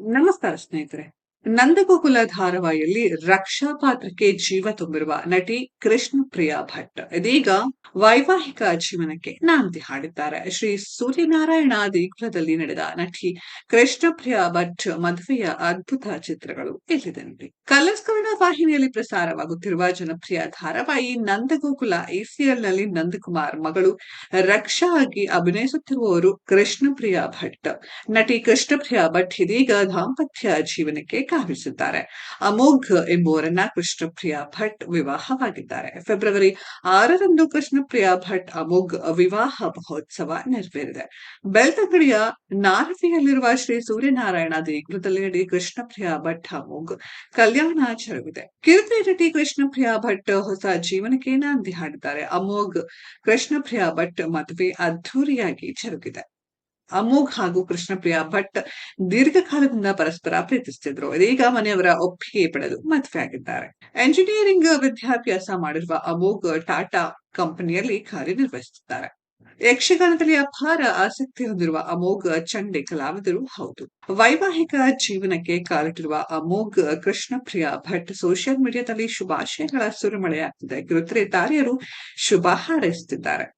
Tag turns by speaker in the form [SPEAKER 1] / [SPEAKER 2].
[SPEAKER 1] ನಮಸ್ಕಾರ ಸ್ನೇಹಿತರೆ ನಂದಗೋಕುಲ ಧಾರಾವಾಹಿಯಲ್ಲಿ ರಕ್ಷಾ ಪಾತ್ರಕ್ಕೆ ಜೀವ ತುಂಬಿರುವ ನಟಿ ಕೃಷ್ಣ ಪ್ರಿಯಾ ಭಟ್. ಇದೀಗ ವೈವಾಹಿಕ ಜೀವನಕ್ಕೆ ನಾಂದಿ ಹಾಡಿದ್ದಾರೆ. ಶ್ರೀ ಸೂರ್ಯನಾರಾಯಣ ದೇಗುಲದಲ್ಲಿ ನಡೆದ ನಟಿ ಕೃಷ್ಣ ಪ್ರಿಯಾ ಭಟ್ ಮದುವೆಯ ಅದ್ಭುತ ಚಿತ್ರಗಳು ಇಲ್ಲಿದೆ ನೋಡಿ. ಕಲರ್ಸ್ ಕನ್ನಡ ವಾಹಿನಿಯಲ್ಲಿ ಪ್ರಸಾರವಾಗುತ್ತಿರುವ ಜನಪ್ರಿಯ ಧಾರಾವಾಹಿ ನಂದಗೋಕುಲ ಎಸಿಎಲ್ನಲ್ಲಿ ನಂದಕುಮಾರ್ ಮಗಳು ರಕ್ಷಾ ಆಗಿ ಅಭಿನಯಿಸುತ್ತಿರುವವರು ಕೃಷ್ಣ ಪ್ರಿಯಾ ಭಟ್. ನಟಿ ಕೃಷ್ಣ ಪ್ರಿಯಾ ಭಟ್ ಇದೀಗ ದಾಂಪತ್ಯ ಜೀವನಕ್ಕೆ ಕಾವಿಸಿದ್ದಾರೆ ಅಮೋಘ್ ಎಂಬುವರನ್ನ ಕೃಷ್ಣಪ್ರಿಯಾ ಭಟ್ ವಿವಾಹವಾಗಿದ್ದಾರೆ. ಫೆಬ್ರವರಿ ಆರರಂದು ಕೃಷ್ಣಪ್ರಿಯಾ ಭಟ್ ಅಮೋಘ್ ವಿವಾಹ ಮಹೋತ್ಸವ ನೆರವೇರಿದೆ. ಬೆಳ್ತಂಗಡಿಯ ನಾರವಿಯಲ್ಲಿರುವ ಶ್ರೀ ಸೂರ್ಯನಾರಾಯಣ ದೇಗುಲದಲ್ಲಿ ಕೃಷ್ಣ ಕೃಷ್ಣಪ್ರಿಯಾ ಭಟ್ ಅಮೋಘ್ ಕಲ್ಯಾಣ ಜರುಗಿದೆ ಕೀರ್ತಿ ನಟಿ ಕೃಷ್ಣಪ್ರಿಯಾ ಭಟ್ ಹೊಸ ಜೀವನಕ್ಕೆ ನಾಂದಿ ಹಾಡಿದ್ದಾರೆ. ಅಮೋಘ್ ಕೃಷ್ಣಪ್ರಿಯಾ ಭಟ್ ಮದುವೆ ಅದ್ಧೂರಿಯಾಗಿ ಜರುಗಿದೆ. ಅಮೋಘ್ ಹಾಗೂ ಕೃಷ್ಣಪ್ರಿಯಾ ಭಟ್ ದೀರ್ಘಕಾಲದಿಂದ ಪರಸ್ಪರ ಪ್ರೀತಿಸುತ್ತಿದ್ರು ಇದೀಗ ಮನೆಯವರ ಒಪ್ಪಿಗೆ ಪಡೆದು ಮದುವೆ ಆಗಿದ್ದಾರೆ. ಎಂಜಿನಿಯರಿಂಗ್ ವಿದ್ಯಾಭ್ಯಾಸ ಮಾಡಿರುವ ಅಮೋಘ್ ಟಾಟಾ ಕಂಪನಿಯಲ್ಲಿ ಕಾರ್ಯನಿರ್ವಹಿಸುತ್ತಿದ್ದಾರೆ. ಯಕ್ಷಗಾನದಲ್ಲಿ ಅಪಾರ ಆಸಕ್ತಿ ಹೊಂದಿರುವ ಅಮೋಘ ಚಂಡೆ ಕಲಾವಿದರು ಹೌದು. ವೈವಾಹಿಕ ಜೀವನಕ್ಕೆ ಕಾಲಿಟ್ಟಿರುವ ಅಮೋಘ, ಕೃಷ್ಣಪ್ರಿಯಾ ಭಟ್ ಸೋಷಿಯಲ್ ಮೀಡಿಯಾದಲ್ಲಿ ಶುಭಾಶಯಗಳ ಸುರಿಮಳೆಯಾಗ್ತಿದೆ ಗುರುತ್ರೆ ತಾರೆಯರು ಶುಭ ಹಾರೈಸುತ್ತಿದ್ದಾರೆ.